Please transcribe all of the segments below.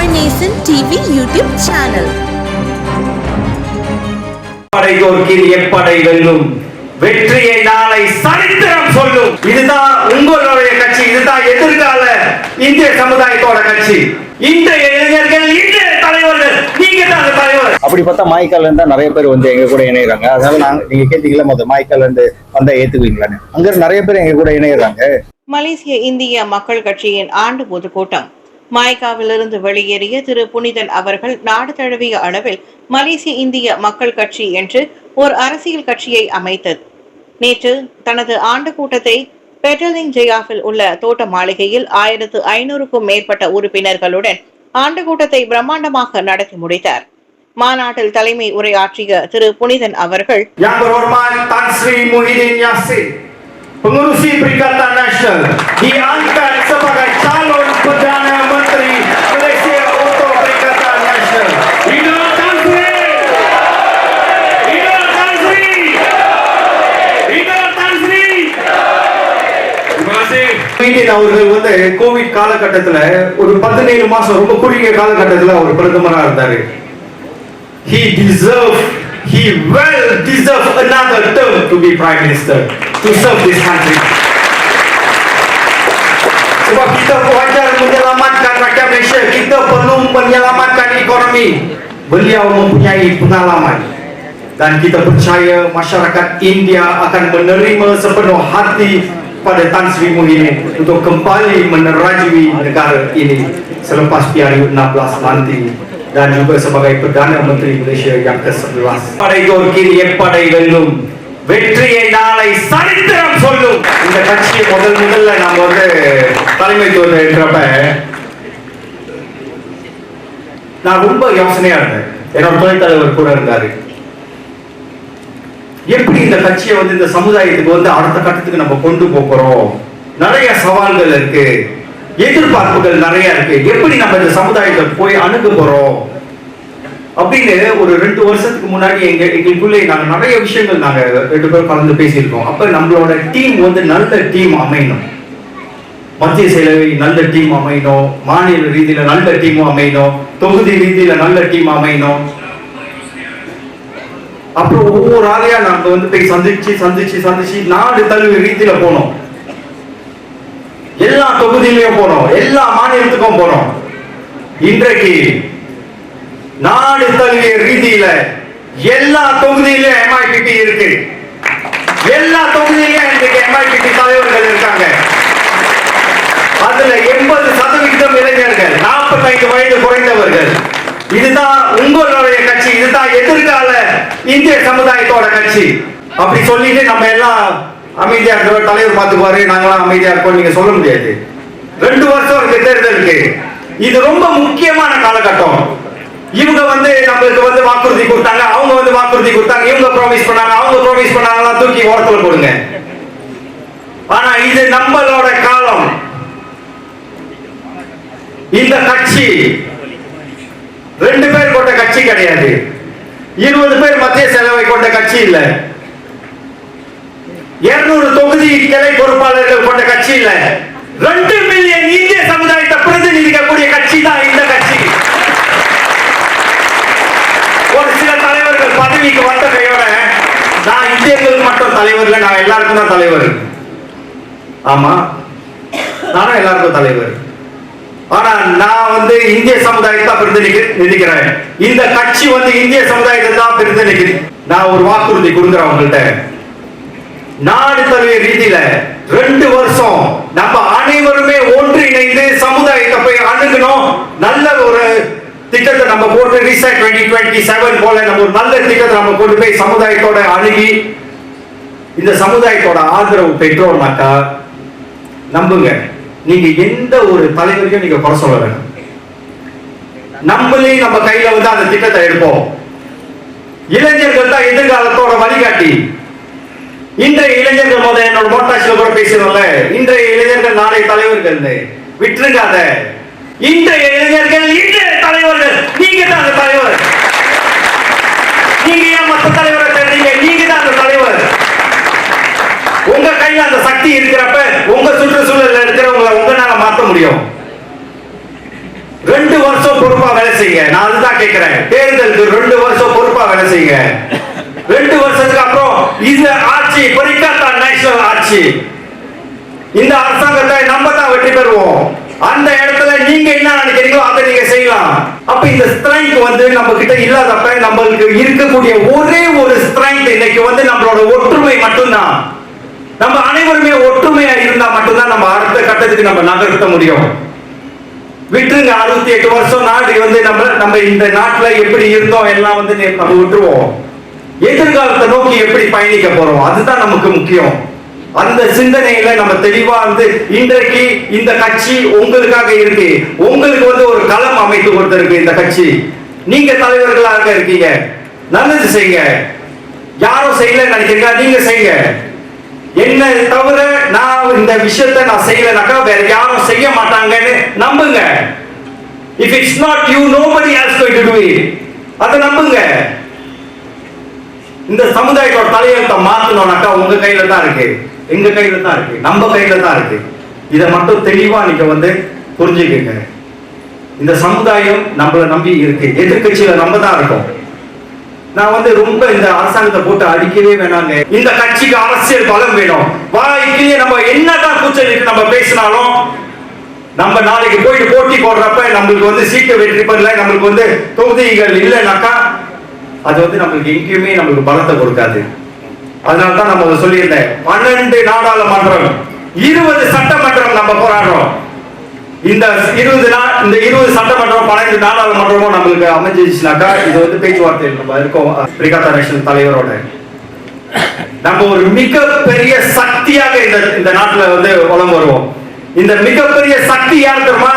Tamil Nesan TV YouTube channel. படைதோர்க்கில் எப்படை வெல்லும். வெற்றியை நாளை சரித்திரம் சொல்லும். இதுதான் உங்களுடைய கட்சி இதுதான் எதிர்கால இந்திய சமுதாயத்தோட கட்சி. இன்றைய இளைஞர்கள் இன்றைய தலைவர்கள் நீங்க தான் அந்த தலைவர். அப்படி பார்த்தா மாய்க்கால இருந்தா நிறைய பேர் வந்து எங்க கூட இணையறாங்க. அதனால நாங்க நீங்க கேட்டீங்களா முதல் மாய்க்கால இருந்து வந்தா ஏத்துக்குவீங்களான்னு அங்க நிறைய பேர் எங்க கூட இணையறாங்க. மலேசிய இந்திய மக்கள் கட்சியின் ஆண்டு பொதுக்கூட்டம். மாய்காவிலிருந்து வெளியேறிய திரு. புனிதன் அவர்கள் நாடு தழுவிய அளவில் மலேசிய இந்திய மக்கள் கட்சி என்று ஒரு அரசியல் கட்சியை அமைத்தது. நேற்று தனது ஆண்டு கூட்டத்தை பெட்டலிங் ஜெயாஃபில் உள்ள தோட்ட மாளிகையில் ஆயிரத்து ஐநூறுக்கும் மேற்பட்ட உறுப்பினர்களுடன் ஆண்டு கூட்டத்தை பிரம்மாண்டமாக நடத்தி முடித்தார். மாநாட்டில் தலைமை உரையாற்றிய திரு. புனிதன் அவர்கள் Yang Pengurusi Perikatan Nasional diangkat sebagai calon kasih. Mohideen அவர்கள் வந்து கோவிட் காலகட்டத்துல ஒரு பதினேழு மாசம் ரொம்ப குறுகிய காலகட்டத்துல அவர் பிரதமரா இருந்தாரு he deserve he well deserve another term to be prime minister to serve this country sebab kita wajar menyelamatkan rakyat Malaysia kita perlu menyelamatkan ekonomi beliau mempunyai pengalaman dan kita percaya masyarakat India akan menerima sepenuh hati pada Tan Sri Muhyiddin untuk kembali menerajui negara ini selepas PRU 16 nanti dan juga sebagai Perdana Menteri Malaysia yang ke-11. படைதோர்க்கில் எப்படை வெல்லும் வெற்றியை நாளை சரித்திரம் சொல்லும் இந்த கட்சியை முதல் முதல்ல நாம் வந்து தலைமைத்துவம் இருக்கிறப்ப நான் ரொம்ப யோசனையா இருந்தேன் என்னோட துணைத் தலைவர் கூட இருந்தாரு எப்படி இந்த கட்சியை வந்து இந்த சமுதாயத்துக்கு வந்து அடுத்த கட்டத்துக்கு நம்ம கொண்டு போகிறோம் நிறைய சவால்கள் இருக்கு. எதிர்பார்ப்புகள் நிறைய இருக்கு. எப்படி நம்ம இந்த சமுதாயத்தை போய் அணுக போறோம்? அப்படின்னு ஒரு ரெண்டு வருஷத்துக்கு முன்னாடி எங்க எங்களுக்குள்ளே நாங்க நிறைய விஷயங்கள் நாங்க ரெண்டு பேரும் கலந்து பேசியிருக்கோம். அப்ப நம்மளோட டீம் வந்து நல்ல டீம் அமையணும். மத்திய செயலவை நல்ல டீம் அமையணும். மாநில ரீதியில நல்ல டீம் அமையணும். தொகுதி ரீதியில நல்ல டீம் அமையணும். அப்புறம் ஒவ்வொரு ஆளையா நம்ம வந்து போய் சந்திச்சு சந்திச்சு சந்திச்சு நாடு தழுவி ரீதியில போனோம். எல்லா தொகுதியிலையும் போனோம். எல்லா மாநிலத்துக்கும் போனோம். இன்றைக்கு நாடு தழுவிய ரீதியில எல்லா தொகுதியிலும் எம்ஐபிடி இருக்கு. எல்லா தொகுதியிலும் இன்றைக்கு எம்ஐபிடி தலைவர்கள் இருக்காங்க. அதுல எண்பது சதவிகிதம் இளைஞர்கள் நாற்பத்தைந்து வயது குறைந்தவர்கள். இதுதான் உங்களுடைய கட்சி இதுதான் எதிர்கால இந்திய சமுதாயத்தோட கட்சி. அப்படி சொல்லிட்டு நம்ம எல்லாம் அமைதியா இருக்கிற தலைவர் பார்த்துக்குவாரு நாங்களாம் அமைதியா இருக்கோம் நீங்க சொல்ல முடியாது. ரெண்டு வருஷம் இருக்கு தேர்தலுக்கு. இது ரொம்ப முக்கியமான காலகட்டம். இவங்க வந்து நம்மளுக்கு வந்து வாக்குறுதி கொடுத்தாங்க அவங்க வந்து வாக்குறுதி கொடுத்தாங்க இவங்க ப்ராமிஸ் பண்ணாங்க அவங்க ப்ராமிஸ் பண்ணாங்களா தூக்கி ஓரத்துல போடுங்க. ஆனா இது நம்மளோட காலம். இந்த கட்சி ரெண்டு பேர் கொண்ட கட்சி கிடையாது. இருபது பேர் மத்திய செலவை கொண்ட கட்சி இல்லை. இருநூறு தொகுதி கிளை பொறுப்பாளர்கள் கொண்ட கட்சி இல்லை. ரெண்டு மில்லியன் இந்திய சமுதாயத்தை பிரதிநிதிக்கக்கூடிய கட்சி தான் இந்த கட்சி. ஒரு சில தலைவர்கள் பதவிக்கு வந்த கையோட நான் இந்தியர்களுக்கு மட்டும் தலைவர்ல நான் எல்லாருக்கும் தான் தலைவர். ஆமா. நானும் எல்லாருக்கும் தலைவர். ஆனா நான் வந்து இந்திய சமுதாயத்தை பிரதிநிதி நினைக்கிறேன் இந்த கட்சி வந்து இந்திய சமுதாயத்தை தான் பிரதிநிதி நான் ஒரு வாக்குறுதி கொடுக்குறேன் அவங்கள்ட்ட நாடு தழுவிய ரீதியில ரெண்டு வருஷம் நம்ம அனைவருமே ஒன்றிணைந்து சமுதாயத்தை போய் அணுகணும். நல்ல ஒரு திட்டத்தை நம்ம போட்டு ரீசெட் டுவெண்ட்டி டுவெண்ட்டி செவன் போல நம்ம ஒரு நல்ல திட்டத்தை நம்ம கொண்டு போய் சமுதாயத்தோட அணுகி இந்த சமுதாயத்தோட ஆதரவு பெற்றோம்னாக்கா நம்புங்க. நீங்க எந்த ஒரு தலைவரையும் நீங்க குறை சொல்ல வேணும். நம்மளே நம்ம கையில வந்து அந்த திட்டத்தை எடுப்போம். இளைஞர்கள் தான் எதிர்காலத்தோட வழிகாட்டி. இன்றைய இளைஞர்கள் முதல்ல என்னோட மோட்டாட்சியில கூட பேசுறோம்ல. இன்றைய இளைஞர்கள் நாளைய தலைவர்கள் விட்டுருக்காத. இன்றைய இளைஞர்கள் இன்றைய தலைவர்கள் நீங்க தான் அந்த தலைவர். நீங்க ஏன் மற்ற தலைவரை தேடுறீங்க? நீங்க தான் அந்த தலைவர். உங்க கையில அந்த சக்தி இருக்கிறப்ப உங்க சுற்றுச்சூழல்ல இருக்கிறவங்க முடியும். ரெண்டு வருஷம் பொறுப்பா வேலை செய்யுங்க. நான் அதுதான் கேட்கிறேன் தேர்தலுக்கு ரெண்டு வருஷம் பொறுப்பா வேலை செய்யுங்க. ரெண்டு வருஷத்துக்கு அப்புறம் இந்த ஆட்சி பரிகாத்தா நேஷனல் ஆட்சி. இந்த அரசாங்கத்தை நம்ம தான் வெற்றி பெறுவோம். அந்த இடத்துல நீங்க என்ன நினைக்கிறீங்களோ அதை நீங்க செய்யலாம். அப்ப இந்த ஸ்ட்ரைக் வந்து நம்ம கிட்ட இல்லாதப்ப நம்மளுக்கு இருக்கக்கூடிய ஒரே ஒரு ஸ்ட்ரைக் இன்னைக்கு வந்து நம்மளோட ஒற்றுமை மட்டும்தான். நம்ம அனைவருமே ஒற்றுமையா இருந்தா மட்டும்தான் நம்ம அடுத்த கட்டத்துக்கு நம்ம நகர்த்த முடியும். விட்டுருங்க அறுபத்தி எட்டு வருஷம் நாடு வந்து நம்ம நம்ம இந்த நாட்டுல எப்படி இருந்தோம் எல்லாம் வந்து நம்ம விட்டுருவோம். எதிர்காலத்தை நோக்கி எப்படி பயணிக்க போறோம் அதுதான் நமக்கு முக்கியம். அந்த சிந்தனையில நம்ம தெளிவா வந்து இன்றைக்கு இந்த கட்சி உங்களுக்காக இருக்கு. உங்களுக்கு வந்து ஒரு களம் அமைத்து கொடுத்திருக்கு இந்த கட்சி. நீங்க தலைவர்களாக இருக்கீங்க. நல்லது செய்யுங்க யாரும் செய்யல நினைக்கிறீங்க நீங்க செய்யுங்க என்ன தவிர நான் இந்த விஷயத்தை நான் செய்யலைனாக்கா வேற யாரும் செய்ய மாட்டாங்கன்னு நம்புங்க. If it's not you nobody else going to do it அதை நம்புங்க. இந்த சமுதாயத்தோட தலையெழுத்தை மாத்தணும்னாக்கா உங்க கையில தான் இருக்கு. எங்க கையில தான் இருக்கு. நம்ம கையில தான் இருக்கு. இதை மட்டும் தெளிவா நீங்க வந்து புரிஞ்சுக்கங்க. இந்த சமுதாயம் நம்மளை நம்பி இருக்கு. எதிர்க்கட்சியில நம்ம தான் இருக்கோம். நான் வந்து ரொம்ப இந்த அரசாங்கத்தை போட்டு அடிக்கவே வேணாங்க. இந்த கட்சிக்கு அரசியல் பலம் வேணும். வாய்க்கிலேயே நம்ம என்னதான் கூச்சல் நம்ம பேசினாலும் நம்ம நாளைக்கு போயிட்டு போட்டி போடுறப்ப நம்மளுக்கு வந்து சீட்டு வெற்றி பெறல நம்மளுக்கு வந்து தொகுதிகள் இல்லைனாக்கா அது வந்து நம்மளுக்கு எங்கேயுமே நம்மளுக்கு பலத்தை கொடுக்காது. அதனால தான் நம்ம சொல்லியிருந்தேன் பன்னெண்டு நாடாளுமன்றம் இருபது சட்டமன்றம் நம்ம போராடுறோம். இந்த இருபது நாள் இந்த இருபது சட்டமன்றம் பன்னெண்டு நாடாளுமன்றமும் நம்மளுக்கு அமைஞ்சிச்சுனாக்கா இது வந்து பேச்சுவார்த்தை நம்ம இருக்கோம். பிரிகாத்தா நேஷன் தலைவரோட. நம்ம ஒரு மிகப்பெரிய சக்தியாக இந்த இந்த நாட்டுல வந்து வளம் வருவோம். இந்த மிகப்பெரிய சக்தி யார் தெரியுமா?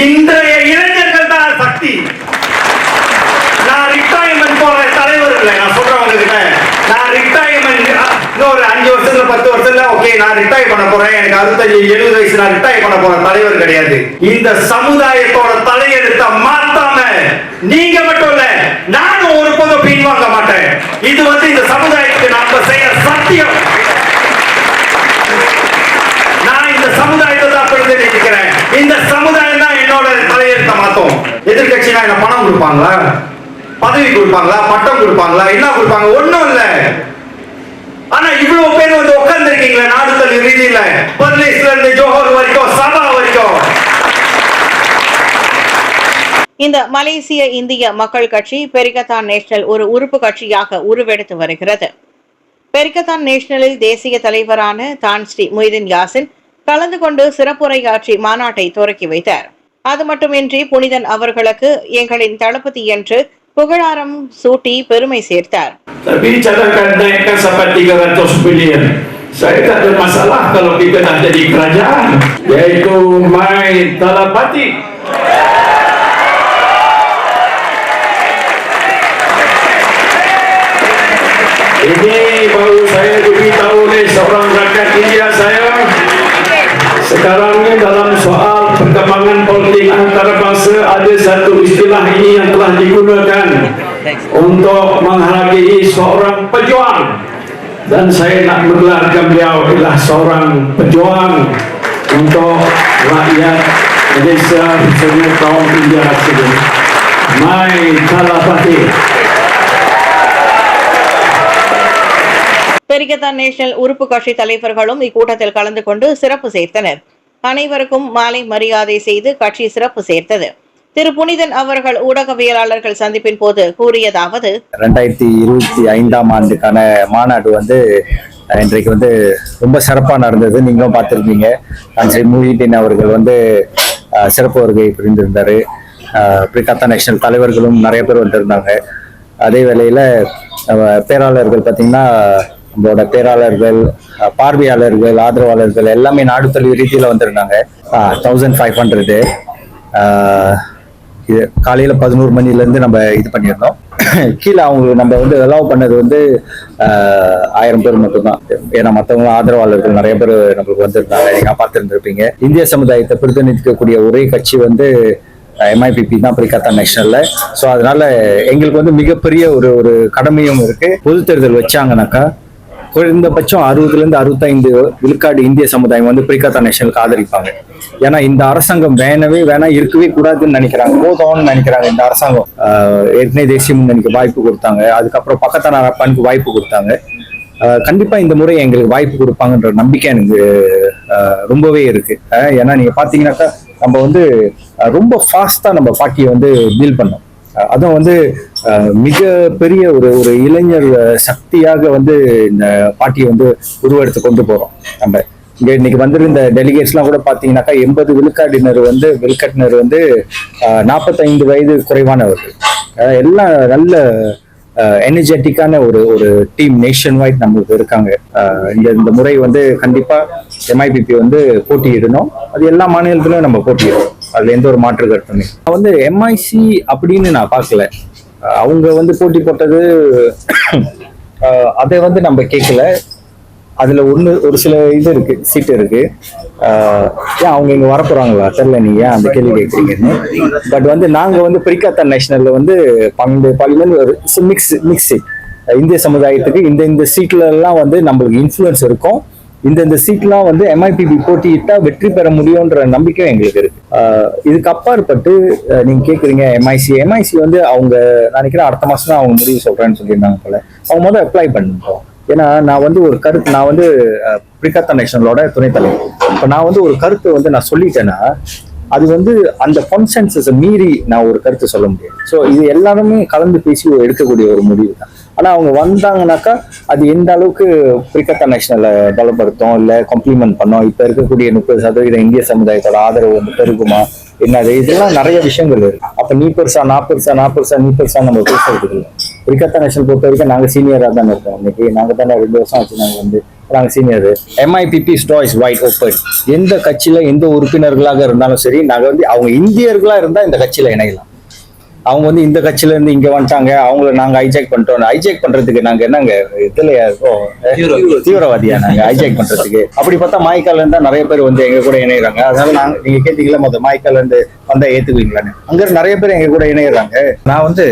இன்றைய இளைஞர்கள் தான் சக்தி நான் ரிட்டையர்மெண்ட் போற தலைவர் இல்லை நான் சொல்றேன் உங்ககிட்ட நான் ரிட்டையர்மெண்ட் ஒரு அஞ்சு வருஷத்துல பத்து வருஷத்துல ஓகே நான் ரிட்டையர் பண்ண போறேன். எனக்கு அறுபத்தஞ்சு எழுபது வயசு நான் ரிட்டையர் பண்ண போறேன். தலைவர் கிடையாது. இந்த சமுதாயத்தோட தலையெழுத்த மாத்தாம நீங்க மட்டும் இல்ல நானும் ஒரு போது பின்வாங்க மாட்டேன். இது வந்து இந்த சமுதாயத்துக்கு நம்ம செய்ய சத்தியம். நான் இந்த சமுதாயத்தை தான் பிரதிநிதிக்கிறேன். இந்த சமுதாயம் தான் என்னோட தலையெழுத்த மாத்தோம். எதிர்கட்சினா என்ன பணம் கொடுப்பாங்களா? பதவி கொடுப்பாங்களா? பட்டம் கொடுப்பாங்களா? என்ன கொடுப்பாங்க? ஒண்ணும் இல்ல. ஆனா இவ்வளவு பேர் வந்து உட்கார்ந்து இருக்கீங்களா நாடு தள்ளி ரீதியில? பர்லீஸ்ல இருந்து ஜோஹர் வரைக்கும் சபா வரைக்கும். இந்த மலேசிய இந்திய மக்கள் கட்சி பெரிகத்தான் நேஷனல் ஒரு உறுப்பு கட்சியாக உருவெடுத்து வருகிறது. பெரிகத்தான் நேஷனலில் தேசிய தலைவரான தான் ஸ்ரீ மொய்தீன் யாசின் கலந்து கொண்டு சிறப்புரையாற்றி மாநாட்டை துவக்கி வைத்தார். அது மட்டுமின்றி புனிதன் அவர்களுக்கு எங்களின் தளபதி என்று புகழாரம் சூட்டி பெருமை சேர்த்தார் Terbicarakan naikkan sampai 300 bilion. Saya tak ada masalah kalau kita nak jadi kerajaan. Iaitu Mai Talapati. Ini baru saya diberitahu oleh seorang rakyat India saya. Sekarang ni dalam soal perkembangan politik antarabangsa ada satu istilah ini yang telah digunakan untuk menghargai seorang pejuang dan saya nak menggelarkan beliau adalah seorang pejuang untuk rakyat Malaysia khususnya kaum India sini. Mai Talapati. பெரிகத்தான் national உறுப்பு கட்சி தலைவர்களும் இக்கூட்டத்தில் கலந்து கொண்டு சிறப்பு சேர்த்தனர் அனைவருக்கும் மாலை மரியாதை செய்து கட்சி சிறப்பு சேர்த்தது. திரு புனிதன் அவர்கள் ஊடகவியலாளர்கள் சந்திப்பின் போது கூறியதாவது ரெண்டாயிரத்தி இருபத்தி ஐந்தாம் ஆண்டுக்கான மாநாடு வந்து இன்றைக்கு வந்து ரொம்ப சிறப்பாக நடந்தது. நீங்களும் பார்த்துருக்கீங்க நான் ஸ்ரீ மூஹிதீன் அவர்கள் வந்து சிறப்பு வருகை புரிந்திருந்தார். பிரிகாத்தா நேஷனல் தலைவர்களும் நிறைய பேர் வந்திருந்தாங்க. அதே வேளையில் பேராளர்கள் பார்த்தீங்கன்னா நம்மளோட பேராளர்கள் பார்வையாளர்கள் ஆதரவாளர்கள் எல்லாமே நாடு தழுவிய ரீதியில் வந்திருந்தாங்க. தௌசண்ட் ஃபைவ் ஹண்ட்ரடு இது காலையில் பதினோரு மணிலேருந்து நம்ம இது பண்ணியிருந்தோம். கீழே அவங்க நம்ம வந்து அலோவ் பண்ணது வந்து ஆயிரம் பேர் மட்டும்தான். ஏன்னா மற்றவங்க ஆதரவாளர்கள் நிறைய பேர் நம்மளுக்கு வந்திருந்தாங்க. நீங்கள் பார்த்துருந்துருப்பீங்க. இந்திய சமுதாயத்தை பிரதிநிதிக்கக்கூடிய ஒரே கட்சி வந்து எம்ஐபிபி தான் பிரிகத்தா நேஷனல்ல. ஸோ அதனால எங்களுக்கு வந்து மிகப்பெரிய ஒரு ஒரு கடமையும் இருக்கு. பொது தேர்தல் வச்சாங்கனாக்கா குறைந்தபட்சம் அறுபதுல இருந்து அறுபத்தைந்து விழுக்காடு இந்திய சமுதாயம் வந்து பிரிகாத்தா நேஷனலுக்கு ஆதரிப்பாங்க. ஏன்னா இந்த அரசாங்கம் வேணவே வேணாம் இருக்கவே கூடாதுன்னு நினைக்கிறாங்க. போதும்னு நினைக்கிறாங்க இந்த அரசாங்கம். ஏற்கனவே தேசிய முன்னணிக்கு வாய்ப்பு கொடுத்தாங்க. அதுக்கப்புறம் பக்கத்தான அரப்பானுக்கு வாய்ப்பு கொடுத்தாங்க. கண்டிப்பா இந்த முறை எங்களுக்கு வாய்ப்பு கொடுப்பாங்கன்ற நம்பிக்கை எனக்கு ரொம்பவே இருக்கு. ஏன்னா நீங்க பாத்தீங்கன்னாக்கா நம்ம வந்து ரொம்ப ஃபாஸ்டா நம்ம பார்ட்டியை வந்து டீல் பண்ணோம். அதுவும் வந்து மிக பெரிய ஒரு ஒரு இளைஞர் சக்தியாக வந்து இந்த பாட்டியை வந்து உருவெடுத்து கொண்டு போறோம் நம்ம. இங்க இன்னைக்கு வந்திருந்த டெலிகேட்ஸ்லாம் கூட பாத்தீங்கன்னாக்கா எண்பது விழுக்காட்டினர் வந்து விழுக்காட்டினர் வந்து நாற்பத்தைந்து வயது குறைவானவர்கள். எல்லாம் நல்ல எனர்ஜெட்டிக்கான ஒரு ஒரு டீம் நேஷன் வைட் நம்மளுக்கு இருக்காங்க. ஆஹ் இந்த இந்த முறை வந்து கண்டிப்பா எம்ஐபிபி வந்து போட்டியிடணும். அது எல்லா மாநிலத்திலும் நம்ம போட்டியிடணும். அதுல எந்த ஒரு மாற்று கருத்துமே. வந்து எம்ஐசி அப்படின்னு நான் பார்க்கல. அவங்க வந்து போட்டி போட்டது அதை வந்து நம்ம கேட்கல. அதுல ஒண்ணு ஒரு சில இது இருக்கு சீட்டு இருக்கு. ஏன் அவங்க இங்க வரப்போறாங்களா தெரியல நீங்க ஏன் அந்த கேள்வி கேட்குறீங்கன்னு. பட் வந்து நாங்க வந்து பிரிகாத்தா நேஷனல்ல வந்து பன்னெண்டு பார்லிமெண்ட் ஒரு மிக்ஸ் மிக்ஸ் சீட். இந்திய சமுதாயத்துக்கு இந்த இந்த சீட்ல எல்லாம் வந்து நம்மளுக்கு இன்ஃபுளுன்ஸ் இருக்கும். இந்த இந்த சீட்லாம் வந்து எம்ஐபிபி போட்டியிட்டா வெற்றி பெற முடியும்ன்ற நம்பிக்கை எங்களுக்கு இருக்கு. இதுக்கு அப்பாற்பட்டு நீங்க கேக்குறீங்க எம்ஐசி எம்ஐசி வந்து அவங்க நினைக்கிறேன் அடுத்த மாசம் தான் அவங்க முடிவு சொல்றேன்னு சொல்லியிருந்தாங்க போல. அவங்க முதல்ல அப்ளை பண்ணிட்டோம் ஏன்னா நான் வந்து ஒரு கருத்து நான் வந்து பிரிகாத்தா நேஷனலோட துணைத் தலைவர் இப்போ நான் வந்து ஒரு கருத்தை வந்து நான் சொல்லிட்டேன்னா அது வந்து அந்த கன்சென்சஸை மீறி நான் ஒரு கருத்து சொல்ல முடியாது. ஸோ இது எல்லாருமே கலந்து பேசி எடுக்கக்கூடிய ஒரு முடிவு தான் ஆனால் அவங்க வந்தாங்கனாக்கா அது எந்த அளவுக்கு பிரிக்கத்த நேஷனலை பலப்படுத்தும் இல்லை காம்ப்ளிமெண்ட் பண்ணோம்? இப்போ இருக்கக்கூடிய முப்பது சதவீதம் இந்திய சமுதாயத்தோட ஆதரவு வந்து பெருகுமா? என்னது? இதெல்லாம் நிறைய விஷயங்கள் இருக்கு. அப்போ நீ பெருசா நான் பெருசா நான் பெருசா நீ பெருசா நம்ம பேசுறது இல்லை. பிரிகத்தா நேஷனல் பொறுத்த வரைக்கும் நாங்கள் சீனியராக தானே இருக்கோம் இன்னைக்கு. நாங்கள் தானே ரெண்டு வருஷம் ஆச்சு நாங்கள் வந்து. நாங்கள் சீனியர் எம்ஐபிபி ஸ்டாய்ஸ் வைட் ஓப்பன் எந்த கட்சியில எந்த உறுப்பினர்களாக இருந்தாலும் சரி நாங்கள் வந்து அவங்க இந்தியர்களாக இருந்தால் இந்த கட்சியில் இணையலாம். அவங்க வந்து இந்த கட்சியில இருந்து இங்க வந்துட்டாங்க அவங்கள நாங்க ஹைஜாக் பண்ணிட்டோம். ஹைஜாக் பண்றதுக்கு நாங்க என்னங்க இதுலயா இருக்கோம் தீவிரவாதியா நாங்க ஹைஜாக் பண்றதுக்கு? அப்படி பார்த்தா மாய்க்கால இருந்தா நிறைய பேர் வந்து எங்க கூட இணையறாங்க. அதனால நாங்க நீங்க கேட்டீங்களா மொத்தம் மாய்க்கால இருந்து வந்தா ஏத்துக்குவீங்களான்னு அங்க இருந்து நிறைய பேர் எங்க கூட இணையறாங்க. நான் வந்து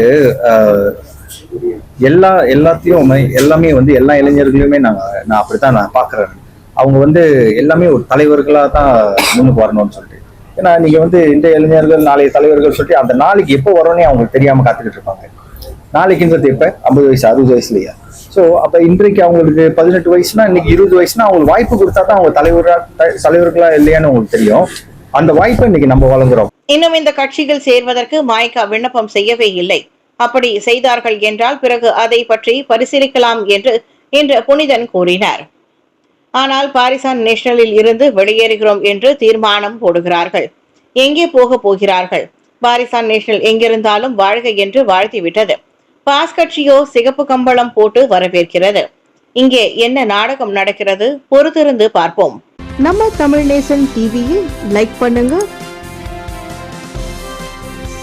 எல்லா எல்லாத்தையும் எல்லாமே வந்து எல்லா இளைஞர்களையுமே நான் நான் அப்படித்தான் நான் பாக்குறேன் அவங்க வந்து எல்லாமே ஒரு தலைவர்களா தான் முன்னுக்கு வரணும்னு சொல்லிட்டு. ஏன்னா நீங்க வந்து இந்த இளைஞர்கள் நாளைய தலைவர்கள் சொல்லிட்டு அந்த நாளைக்கு எப்போ வரோன்னே அவங்களுக்கு தெரியாம காத்துக்கிட்டு இருப்பாங்க. நாளைக்குன்றது இப்ப ஐம்பது வயசு அறுபது வயசுலயா? ஸோ அப்ப இன்றைக்கு அவங்களுக்கு பதினெட்டு வயசுனா இன்னைக்கு இருபது வயசுனா அவங்களுக்கு வாய்ப்பு கொடுத்தா தான் அவங்க தலைவரா த- தலைவர்களா இல்லையான்னு உங்களுக்கு தெரியும். அந்த வாய்ப்பை இன்னைக்கு நம்ம வழங்குறோம். இன்னும் இந்த கட்சிகள் சேர்வதற்கு மாய்கா விண்ணப்பம் செய்யவே இல்லை. அப்படி செய்தார்கள் என்றால் பிறகு அதை பற்றி பரிசீலிக்கலாம் என்று இன்று புனிதன் கூறினார். ஆனால் பாரிசான் நேஷனலில் இருந்து வெளியேறுகிறோம் என்று தீர்மானம் போடுகிறார்கள். எங்கே போக போகிறார்கள்? பாரிசான் நேஷனல் எங்கிருந்தாலும் வாழ்க என்று வாழ்த்திவிட்டது. பாஸ் கட்சியோ சிகப்பு கம்பளம் போட்டு வரவேற்கிறது. இங்கே என்ன நாடகம் நடக்கிறது? பொறுத்திருந்து பார்ப்போம். நம்ம தமிழ் நேசன் டிவியை லைக் பண்ணுங்க.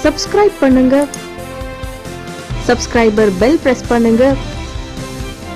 சப்ஸ்கிரைப் பண்ணுங்க. சப்ஸ்கிரைபர் பெல் பிரஸ் பண்ணுங்க.